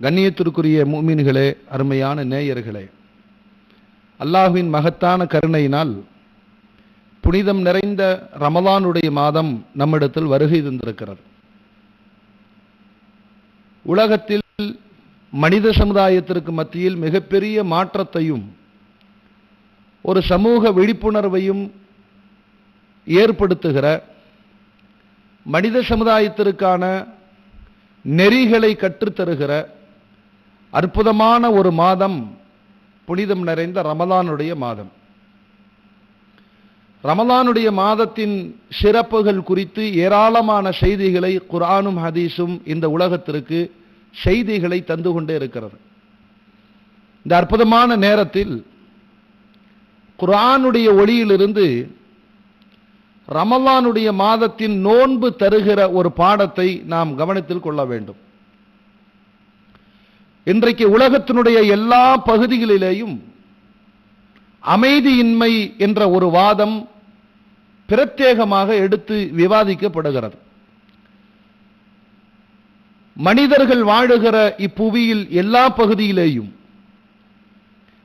கண்ணியத்திற்குரிய மூமீன்களே அருமையான நேயர்களே. அல்லாஹுவின் மகத்தான கருணையினால் புனிதம் நிறைந்த ரமலானுடைய மாதம் நம்மிடத்தில் வருகை தந்திருக்கிறது. உலகத்தில் மனித சமுதாயத்திற்கு மத்தியில் மிகப்பெரிய மாற்றத்தையும் ஒரு சமூக விழிப்புணர்வையும் ஏற்படுத்துகிற மனித சமுதாயத்திற்கான நெறிகளை கற்றுத்தருகிற அற்புதமான ஒரு மாதம் புனிதம் நிறைந்த ரமலானுடைய மாதம். ரமலானுடைய மாதத்தின் சிறப்புகள் குறித்து ஏராளமான செய்திகளை குரானும் ஹதீஸும் இந்த உலகத்திற்கு செய்திகளை தந்து கொண்டே இருக்கிறது. இந்த அற்புதமான நேரத்தில் குரானுடைய ஒளியிலிருந்து ரமலானுடைய மாதத்தின் நோன்பு தருகிற ஒரு பாடத்தை நாம் கவனத்தில் கொள்ள வேண்டும். இன்றைக்கு உலகத்தினுடைய எல்லா பகுதிகளிலேயும் அமைதியின்மை என்ற ஒரு வாதம் பிரத்யேகமாக எடுத்து விவாதிக்கப்படுகிறது. மனிதர்கள் வாழுகிற இப்புவியில் எல்லா பகுதியிலேயும்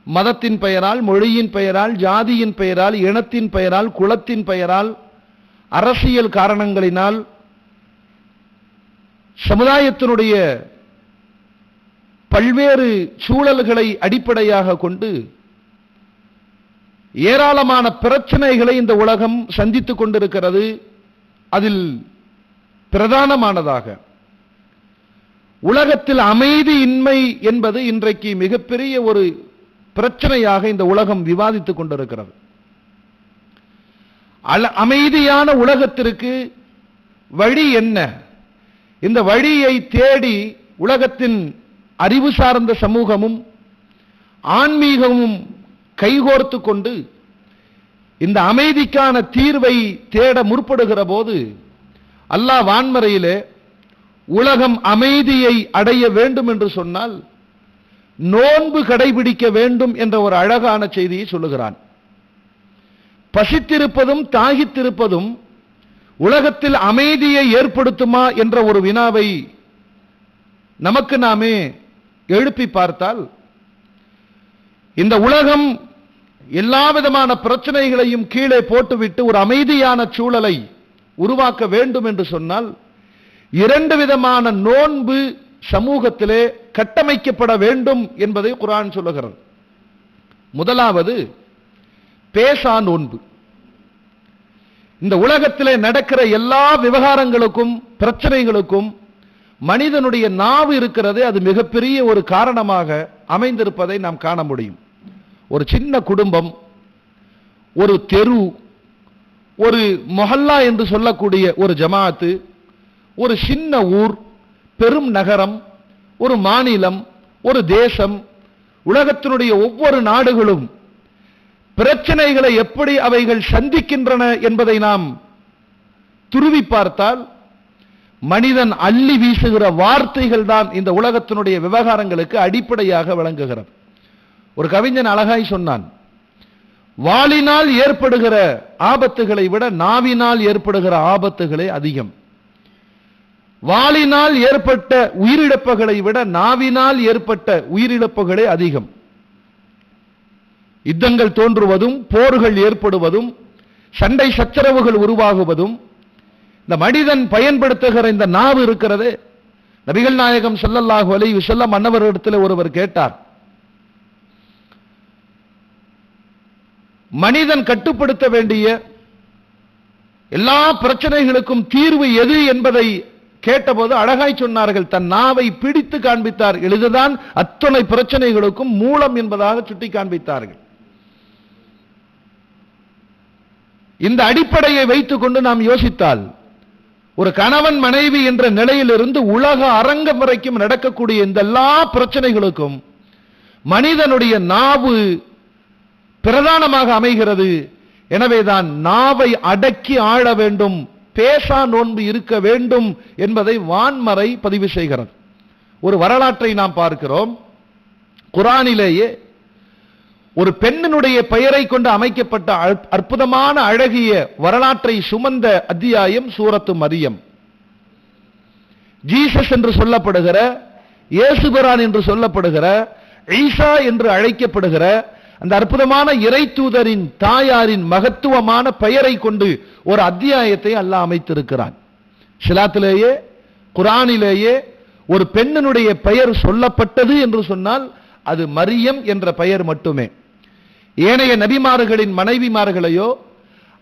மதத்தின் பெயரால் மொழியின் பெயரால் ஜாதியின் பெயரால் இனத்தின் பெயரால் குலத்தின் பெயரால் அரசியல் காரணங்களினால் சமுதாயத்தினுடைய பல்வேறு சூழல்களை அடிப்படையாக கொண்டு ஏராளமான பிரச்சனைகளை இந்த உலகம் சந்தித்துக் கொண்டிருக்கிறது. அதில் பிரதானமானதாக உலகத்தில் அமைதியின்மை என்பது இன்றைக்கு மிகப்பெரிய ஒரு பிரச்சனையாக இந்த உலகம் விவாதித்துக் கொண்டிருக்கிறது. அமைதியான உலகத்திற்கு வழி என்ன? இந்த வழியை தேடி உலகத்தின் அறிவு சார்ந்த சமூகமும் ஆன்மீகமும் கைகோர்த்து கொண்டு இந்த அமைதிக்கான தீர்வை தேட முற்படுகிற போது அல்லாஹ் வான்மறையிலே உலகம் அமைதியை அடைய வேண்டும் என்று சொன்னால் நோன்பு கடைபிடிக்க வேண்டும் என்ற ஒரு அழகான செய்தியை சொல்லுகிறான். பசித்திருப்பதும் தாகித்திருப்பதும் உலகத்தில் அமைதியை ஏற்படுத்துமா என்ற ஒரு வினாவை நமக்கு நாமே எழுப்பி பார்த்தால் இந்த உலகம் எல்லா விதமான பிரச்சனைகளையும் கீழே போட்டுவிட்டு ஒரு அமைதியான சூழலை உருவாக்க வேண்டும் என்று சொன்னால் இரண்டு விதமான நோன்பு சமூகத்திலே கட்டமைக்கப்பட வேண்டும் என்பதை குரான் சொல்லுகிறது. முதலாவது பேசா நோன்பு. இந்த உலகத்திலே நடக்கிற எல்லா விவகாரங்களுக்கும் பிரச்சனைகளுக்கும் மனிதனுடைய நாவு இருக்கிறது அது மிகப்பெரிய ஒரு காரணமாக அமைந்திருப்பதை நாம் காண முடியும். ஒரு சின்ன குடும்பம் ஒரு தெரு ஒரு மொஹல்லா என்று சொல்லக்கூடிய ஒரு ஜமாத்து ஒரு சின்ன ஊர் பெரும் நகரம் ஒரு மாநிலம் ஒரு தேசம் உலகத்தினுடைய ஒவ்வொரு நாடுகளும் பிரச்சனைகளை எப்படி அவைகள் சந்திக்கின்றன என்பதை நாம் துருவி பார்த்தால் மனிதன் அள்ளி வீசுகிற வார்த்தைகள் தான் இந்த உலகத்தினுடைய விவகாரங்களுக்கு அடிப்படையாக விளங்குகிறது. ஒரு கவிஞன் அழகாய் சொன்னான் வாளினால் ஏற்படுகிற ஆபத்துகளை விட நாவினால் ஏற்படுகிற ஆபத்துகளே அதிகம். வாளினால் ஏற்பட்ட உயிரிழப்புகளை விட நாவினால் ஏற்பட்ட உயிரிழப்புகளே அதிகம். யுத்தங்கள் தோன்றுவதும் போர்கள் ஏற்படுவதும் சண்டை சச்சரவுகள் உருவாகுவதும் இந்த மனிதன் பயன்படுத்துகிற இந்த நாவு இருக்கிறது. நபிகள் நாயகம் ஸல்லல்லாஹு அலைஹி வஸல்லம் மன்னவரிடத்தில் ஒருவர் கேட்டார். மனிதன் கட்டுப்படுத்த வேண்டிய எல்லா பிரச்சனைகளுக்கும் தீர்வு எது என்பதை கேட்டபோது அழகாய் சொன்னார்கள். தன் நாவை பிடித்து காண்பித்தார். எழுதுதான் அத்தனை பிரச்சனைகளுக்கும் மூலம் என்பதாக சுட்டி காண்பித்தார்கள் இந்த அடிப்படையை வைத்துக்கொண்டு நாம் யோசித்தால் ஒரு கணவன் மனைவி என்ற நிலையிலிருந்து உலக அரங்கம் வரைக்கும் நடக்கக்கூடிய இந்த எல்லா பிரச்சனைகளுக்கும் மனிதனுடைய நாவு பிரதானமாக அமைகிறது. எனவேதான் நாவை அடக்கி ஆள வேண்டும் பேசா நோன்பு இருக்க வேண்டும் என்பதை வான்மறை பதிவு செய்கிறது. ஒரு வரலாற்றை நாம் பார்க்கிறோம். குரானிலேயே ஒரு பெண்ணினுடைய பெயரை கொண்டு அமைக்கப்பட்ட அற்புதமான அழகிய வரலாற்றை சுமந்த அத்தியாயம் சூரத்து மரியம். ஜீசஸ் என்று சொல்லப்படுகிற இயேசுபிரான் என்று சொல்லப்படுகிற ஈசா என்று அழைக்கப்படுகிற அந்த அற்புதமான இறை தூதரின் தாயாரின் மகத்துவமான பெயரை கொண்டு ஒரு அத்தியாயத்தை அல்ல அமைத்திருக்கிறான். சிலாத்திலேயே குரானிலேயே ஒரு பெண்ணினுடைய பெயர் சொல்லப்பட்டது என்று சொன்னால் அது மரியம் என்ற பெயர் மட்டுமே. ஏனைய நபிமார்களின் மனைவிமார்களையோ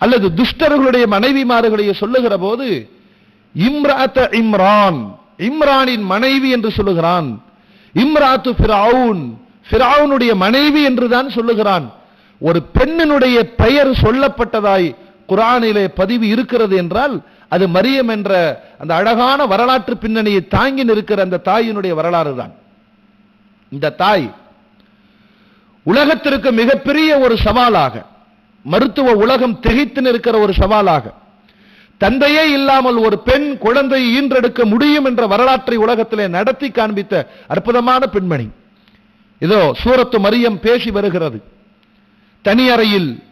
அல்லது துஷ்டர்களுடைய மனைவிமார்களையோ சொல்லுகிற போது இம்ராத்த இம்ரான் இம்ரானின் மனைவி என்று சொல்லுகிறான். இம்ராத்து ஃபிரவுன் ஃபிரவுனுடைய மனைவி என்று தான் சொல்லுகிறான். ஒரு பெண்ணினுடைய பெயர் சொல்லப்பட்டதாய் குரானிலே பதிவு இருக்கிறது என்றால் அது மரியம் என்ற அந்த அழகான வரலாற்று பின்னணியை தாங்கி நிற்கிற அந்த தாயினுடைய வரலாறு தான் இந்த தாய் உலகத்திற்கு மிகப்பெரிய ஒரு சவாலாக மருத்துவ உலகம் திகைத்து நிற்கிற ஒரு சவாலாக தந்தையே இல்லாமல் ஒரு பெண் குழந்தையை ஈன்றெடுக்க முடியும் என்ற வரலாற்றை உலகத்திலே நடத்தி காண்பித்த அற்புதமான பெண்மணி. இதோ சூரத்து மரியம் பேசி வருகிறது. தனி அறையில்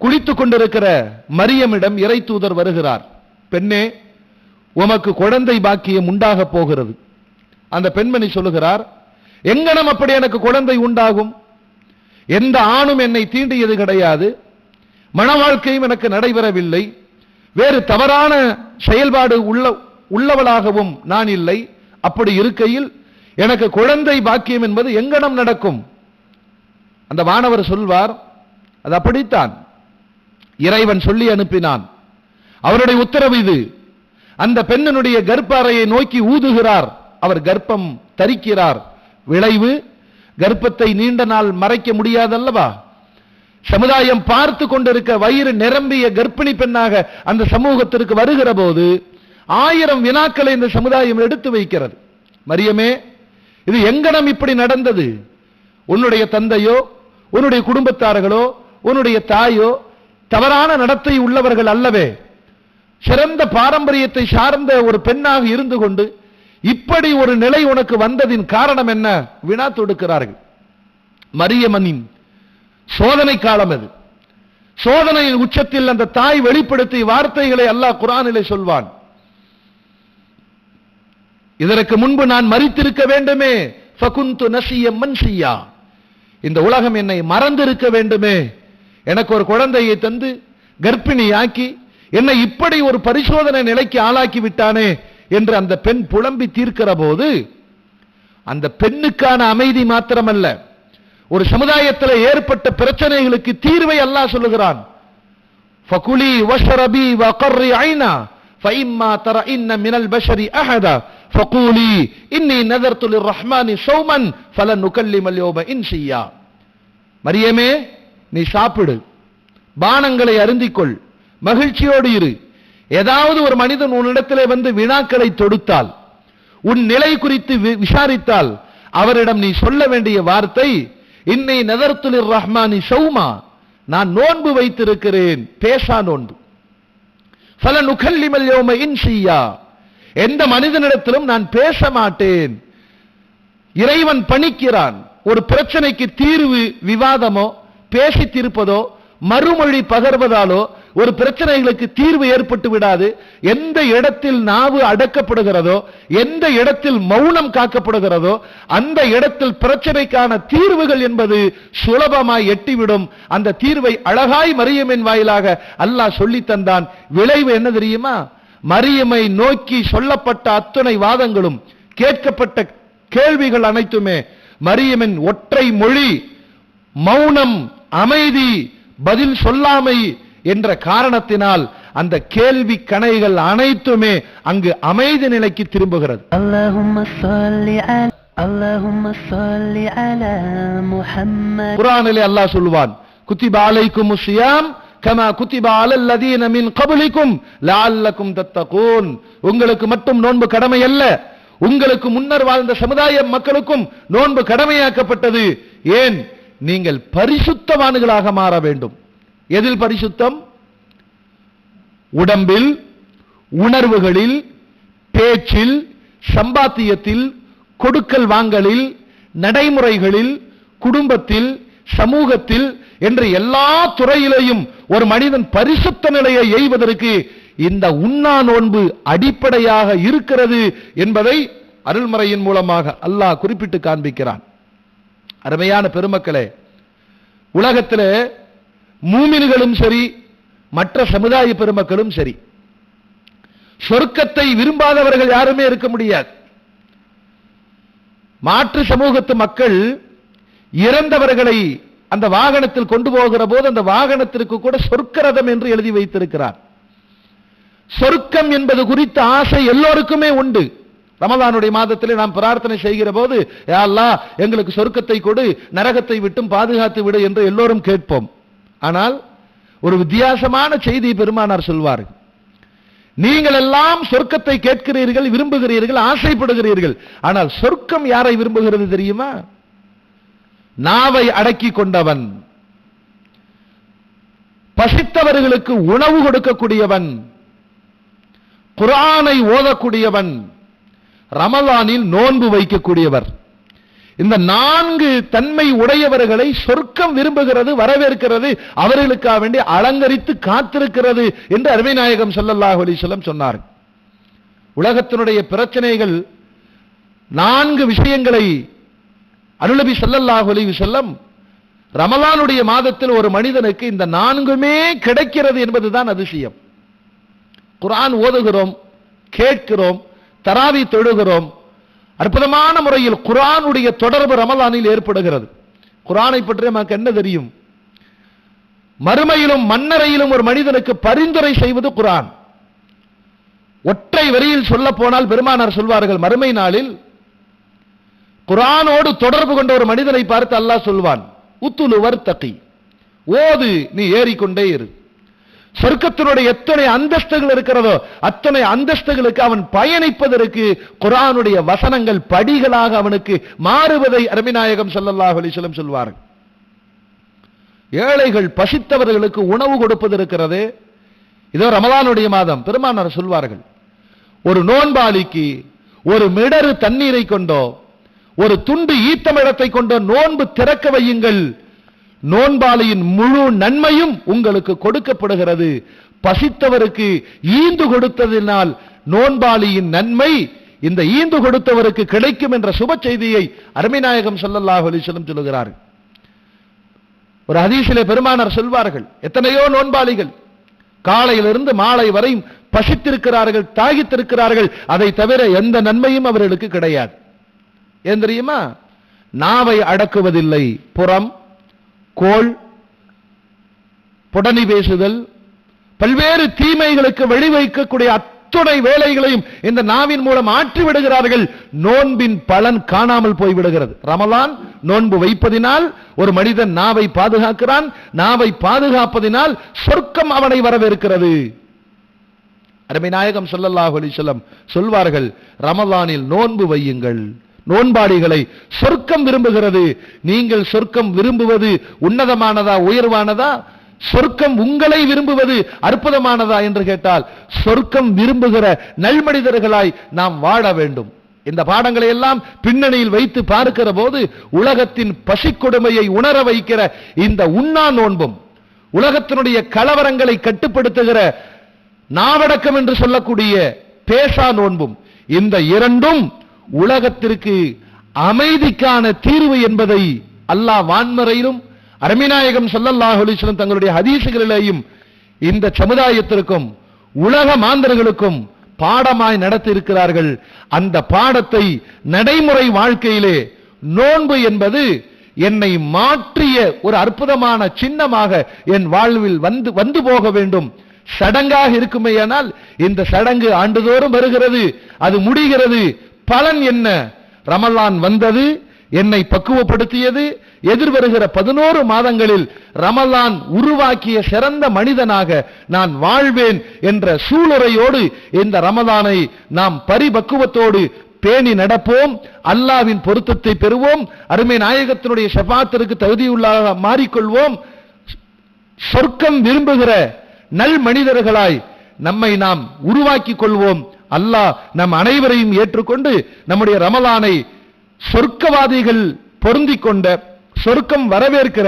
குளித்துக் கொண்டிருக்கிற மரியமிடம் இறை தூதர் வருகிறார். பெண்ணே உமக்கு குழந்தை பாக்கியம் உண்டாக போகிறது. அந்த பெண்மணி சொல்லுகிறார் எங்கனம் அப்படி எனக்கு குழந்தை உண்டாகும்? எந்த ஆணும் என்னை தீண்டியது கிடையாது. மன வாழ்க்கையும் எனக்கு நடைபெறவில்லை. வேறு தவறான செயல்பாடு உள்ள உள்ளவளாகவும் நான் இல்லை. அப்படி இருக்கையில் எனக்கு குழந்தை பாக்கியம் என்பது எங்கனம் நடக்கும்? அந்த மாணவர் சொல்வார் அது அப்படித்தான். இறைவன் சொல்லி அனுப்பினான். அவருடைய உத்தரவு இது. அந்த பெண்ணினுடைய கர்ப்ப அறையை நோக்கி ஊதுகிறார். அவர் கர்ப்பம் தரிக்கிறார். விளைவு கர்ப்பத்தை நீண்ட நாள் மறைக்க முடியாதல்லவா? சமுதாயம் பார்த்து கொண்டிருக்க வயிறு நிரம்பிய கர்ப்பிணி பெண்ணாக அந்த சமூகத்திற்கு வருகிற போது ஆயிரம் வினாக்களை இந்த சமுதாயம் எடுத்து வைக்கிறது. மரியமே இது எங்கனம் இப்படி நடந்தது? உன்னுடைய தந்தையோ உன்னுடைய குடும்பத்தார்களோ உன்னுடைய தாயோ தவறான நடத்தை உள்ளவர்கள் அல்லவே. சிறந்த பாரம்பரியத்தை சார்ந்த ஒரு பெண்ணாக இருந்து கொண்டு இப்படி ஒரு நிலை உனக்கு வந்ததின் காரணம் என்ன? வினா தொடுக்கிறார்கள். மரியமனின் சோதனை காலம் அது. சோதனையின் உச்சத்தில் அந்த தாய் வெளிப்படுத்திய வார்த்தைகளை அல்லாஹ் குரானிலே சொல்வான். இதற்கு முன்பு நான் மறித்திருக்க வேண்டுமே. ஃபகுந்து நசியம்மன் சியா இந்த உலகம் என்னை மறந்திருக்க வேண்டுமே. எனக்கு ஒரு குழந்தையை தந்து கர்ப்பிணியாக்கி என்னை இப்படி ஒரு பரிசோதனை நிலைக்கு ஆளாக்கி விட்டானே. என்று அந்த பெண் புலம்பி தீர்க்கிற போது அந்த பெண்ணுக்கான அமைதி மாத்திரமல்ல. ஒரு சமுதாயத்தில் ஏற்பட்ட பிரச்சனைகளுக்கு தீர்வை அல்லா சொல்லுகிறான். ஃபகுலி வஷ்ரபி வகர்ரி ஐனா ஃபைம்மா தரஇன்ன மினல் பஷரி அஹதா ஃபகூலி இன்னி நதர்து லிர்ரஹ்மானி ஷௌமன் ஃபலன் நுகல்லிமல் யௌம இன்சியா மரியமே நீ சாப்பிடு. பானங்களை அருந்திக்கொள். மகிழ்ச்சியோடு இரு. ஏதாவது ஒரு மனிதன் உன்னிடத்திலே வந்து வினாக்களை தொடுத்தால் உன் நிலை குறித்து வி- விசாரித்தால் அவரிடம் நீ சொல்ல வேண்டிய வார்த்தை இன்னை நதர்த்துலிர் ரஹ்மானி சௌமா நான் நோன்பு வைத்திருக்கிறேன் பேசா நோன்பு. பல நுகல்லிமல் யோம இன்சியா எந்த மனிதனிடத்திலும் நான் பேச மாட்டேன். இறைவன் பணிக்கிறான். ஒரு பிரச்சனைக்கு தீர்வு விவாதமோ பேசி தீர்ப்பதோ மறுமொழி பகர்வதாலோ ஒரு பிரச்சனைகளுக்கு தீர்வு ஏற்பட்டு விடாது. எந்த இடத்தில் நாவு அடக்கப்படுகிறதோ எந்த இடத்தில் மௌனம் காக்கப்படுகிறதோ அந்த இடத்தில் பிரச்சனைக்கான தீர்வுகள் என்பது சுலபமாய் எட்டிவிடும். அந்த தீர்வை அழகாய் மரியமின் வாயிலாக அல்லாஹ் சொல்லி தந்தான். விளைவு என்ன தெரியுமா? மரியமை நோக்கி சொல்லப்பட்ட அத்துணை வாதங்களும் கேட்கப்பட்ட கேள்விகள் அனைத்துமே மரியமின் ஒற்றை மொழி மௌனம் அமைதி பதில் சொல்லாமை என்ற காரணத்தினால் அந்த கேள்வி கணைகள் அனைத்துமே அங்கு அமைதி நிலைக்கு திரும்புகிறது. குரானிலே அல்லாஹ் சொல்வான் குத்திபா உங்களுக்கு மட்டும் நோன்பு கடமை அல்ல உங்களுக்கு முன்னர் வாழ்ந்த சமுதாய மக்களுக்கும் நோன்பு கடமையாக்கப்பட்டது. ஏன்? நீங்கள் பரிசுத்தவான்களாக மாற வேண்டும். எதில் பரிசுத்தம்? உடம்பில் உணர்வுகளில் பேச்சில் சம்பாத்தியத்தில் கொடுக்கல் வாங்கலில் நடைமுறைகளில் குடும்பத்தில் சமூகத்தில் என்று எல்லா துறையிலேயும் ஒரு மனிதன் பரிசுத்த நிலையை எய்வதற்கு இந்த உண்ணா நோன்பு அடிப்படையாக இருக்கிறது என்பதை அருள்மறையின் மூலமாக அல்லாஹ் குறிப்பிட்டு காண்பிக்கிறான். அருமையான பெருமக்களே உலகத்திலே மூமின்களும் சரி மற்ற சமுதாய பெருமக்களும் சரி. சொர்க்கத்தை விரும்பாதவர்கள் யாருமே இருக்க முடியாது. மாற்று சமூகத்து மக்கள் இறந்தவர்களை அந்த வாகனத்தில் கொண்டு போகிற போது அந்த வாகனத்திற்கு கூட சொர்க்கரதம் என்று எழுதி வைத்திருக்கிறார். சொர்க்கம் என்பது குறித்த ஆசை எல்லோருக்குமே உண்டு. ரமதானுடைய மாதத்திலே நாம் பிரார்த்தனை செய்கிற போது அல்லாஹ் எங்களுக்கு சொர்க்கத்தை கொடு நரகத்தை விட்டும் பாதுகாத்து விடு என்று எல்லோரும் கேட்போம். ஆனால் ஒரு வித்தியாசமான செய்தி பெருமானார் சொல்வார். நீங்கள் எல்லாம் சொர்க்கத்தை கேட்கிறீர்கள் விரும்புகிறீர்கள் ஆசைப்படுகிறீர்கள். ஆனால் சொர்க்கம் யாரை விரும்புகிறது தெரியுமா? நாவை அடக்கி கொண்டவன். பசித்தவர்களுக்கு உணவு கொடுக்கக்கூடியவன். குரானை ஓதக்கூடியவன். ரமலானில் நோன்பு வைக்கக்கூடியவர். இந்த நான்கு தன்மை உடையவர்களை சொர்க்கம் விரும்புகிறது வரவேற்கிறது அவர்களுக்காக வேண்டி அலங்கரித்து காத்திருக்கிறது என்று அருமை நாயகம் ஸல்லல்லாஹு அலைஹி சொன்னார். உலகத்தினுடைய பிரச்சனைகள் நான்கு விஷயங்களை அருளபி ஸல்லல்லாஹு அலைஹி செல்லம் ரமலானுடைய மாதத்தில் ஒரு மனிதனுக்கு இந்த நான்குமே கிடைக்கிறது என்பதுதான் அதிசயம். குரான் ஓதுகிறோம் கேட்கிறோம் தராவி தொழுகிறோம் அற்புதமான முறையில் குரானுடைய தொடர்பு ரமலானில் ஏற்படுகிறது. குரானை பற்றி நமக்கு என்ன தெரியும்? மறுமையிலும் மன்னரையிலும் ஒரு மனிதனுக்கு பரிந்துரை செய்வது குரான். ஒற்றை வரியில் சொல்ல போனால் பெருமானார் சொல்வார்கள் மறுமை நாளில் குரானோடு தொடர்பு கொண்ட ஒரு மனிதனை பார்த்து அல்லாஹ் சொல்வான் உத்துலுவர் தகி ஓது நீ ஏறிக்கொண்டே இரு. சொர்க்கத்தினுடைய எத்தனை அந்தஸ்துகள் இருக்கிறதோ அத்தனை அந்தஸ்துகளுக்கு அவன் பயணிப்பதற்கு குரானுடைய வசனங்கள் படிகளாக அவனுக்கு மாறுவதை அருமிநாயகம் ஸல்லல்லாஹு அலிசலம் சொல்வார்கள். ஏழைகள் பசித்தவர்களுக்கு உணவு கொடுப்பது இருக்கிறது. இதோ ரமலானுடைய மாதம் பெருமானார் சொல்வார்கள் ஒரு நோன்பாளிக்கு ஒரு மிடறு தண்ணீரை கொண்டோ ஒரு துண்டு ஈத்தமிழத்தை கொண்டோ நோன்பு திறக்க வையுங்கள். நோன்பாலையின் முழு நன்மையும் உங்களுக்கு கொடுக்கப்படுகிறது. பசித்தவருக்கு ஈந்து கொடுத்ததினால் நோன்பாளியின் நன்மை இந்த ஈந்து கொடுத்தவருக்கு கிடைக்கும் என்ற சுப செய்தியை அருமைநாயகம் சொல்லல்லாஹ் அலிசலம் வஸல்லம் சொல்லுகிறார்கள். ஒரு ஹதீஸிலே பெருமானார் சொல்வார்கள் எத்தனையோ நோன்பாளிகள் காலையிலிருந்து மாலை வரையும் பசித்திருக்கிறார்கள் தாகித்திருக்கிறார்கள். அதை தவிர எந்த நன்மையும் அவர்களுக்கு கிடையாது. ஏன் தெரியுமா? நாவை அடக்குவதில்லை புறம் கோள் புடனி பேசுதல் பல்வேறு தீமைகளுக்கு வழிவைக்கக்கூடிய அத்துணை வேலைகளையும் இந்த நாவின் மூலம் ஆற்றி விடுகிறார்கள். நோன்பின் பலன் காணாமல் போய் விடுகிறது ரமலான் நோன்பு வைப்பதினால் ஒரு மனிதன் நாவை பாதுகாக்கிறான். நாவை பாதுகாப்பதினால் சொர்க்கம் அவனை வரவேற்கிறது. அருமை நாயகம் ஸல்லல்லாஹு அலைஹி சொல்வார்கள் ரமலானில் நோன்பு வையுங்கள். நோன்பாடிகளை சொர்க்கம் விரும்புகிறது. நீங்கள் சொர்க்கம் விரும்புவது உன்னதமானதா உயர்வானதா? சொர்க்கம் உங்களை விரும்புவது அற்புதமானதா என்று கேட்டால் சொர்க்கம் விரும்புகிற நல்மனிதர்களாய் நாம் வாழ வேண்டும். இந்த பாடங்களை எல்லாம் பின்னணியில் வைத்து பார்க்கிற போது உலகத்தின் பசிக்கொடுமையை உணர வைக்கிற இந்த உண்ணா நோன்பும் உலகத்தினுடைய கலவரங்களை கட்டுப்படுத்துகிற நாவடக்கம் என்று சொல்லக்கூடிய பேசா நோன்பும் இந்த இரண்டும் உலகத்திற்கு அமைதிக்கான தீர்வு என்பதை அல்லாஹ் வான்மறையிலும் அரமிநாயகம் ஸல்லல்லாஹு அலைஹி தங்களுடைய ஹதீசுகளிலேயும் இந்த சமுதாயத்திற்கும் உலக மாந்தர்களுக்கும் பாடமாய் நடத்தி இருக்கிறார்கள் அந்த பாடத்தை நடைமுறை வாழ்க்கையிலே நோன்பு என்பது என்னை மாற்றிய ஒரு அற்புதமான சின்னமாக என் வாழ்வில் வந்து வந்து போக வேண்டும். சடங்காக இருக்குமேயானால் இந்த சடங்கு ஆண்டுதோறும் வருகிறது அது முடிகிறது. பலன் என்ன? ரமலான் வந்தது என்னை பக்குவப்படுத்தியது. எதிர்வருகிற பதினோரு மாதங்களில் ரமலான் உருவாக்கிய சிறந்த மனிதனாக நான் வாழ்வேன் என்ற சூளுரையோடு இந்த ரமலானை நாம் பரிபக்குவத்தோடு பேணி நடப்போம். அல்லாவின் பொருத்தத்தை பெறுவோம். அருமை நாயகத்தினுடைய ஷபாத்திற்கு தகுதியுள்ளாக மாறிக்கொள்வோம். சொர்க்கம் விரும்புகிற நல் மனிதர்களாய் நம்மை நாம் உருவாக்கிக் கொள்வோம். அல்லாஹ் நம் அனைவரையும் ஏற்றுக்கொண்டு நம்முடைய ரமலானை சொர்க்கவாதிகள் பொருந்திக் கொண்ட சொர்க்கம் வரவேற்கிற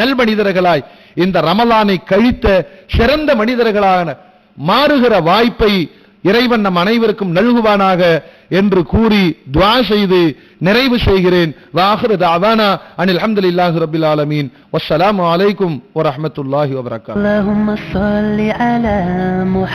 நல் மனிதர்களாய் இந்த ரமலானை கழித்த சிறந்த மனிதர்களான மாறுகிற வாய்ப்பை இறைவன் நம் அனைவருக்கும் நல்குவானாக என்று கூறி துவா செய்து நிறைவு செய்கிறேன். வாஹிரு தாவானா அனில் அஹமது இல்லாஹு ரபில் ஆலமீன். வசலாம் அலைக்கும் வரஹ்மத்துல்லாஹி வபரகாத்.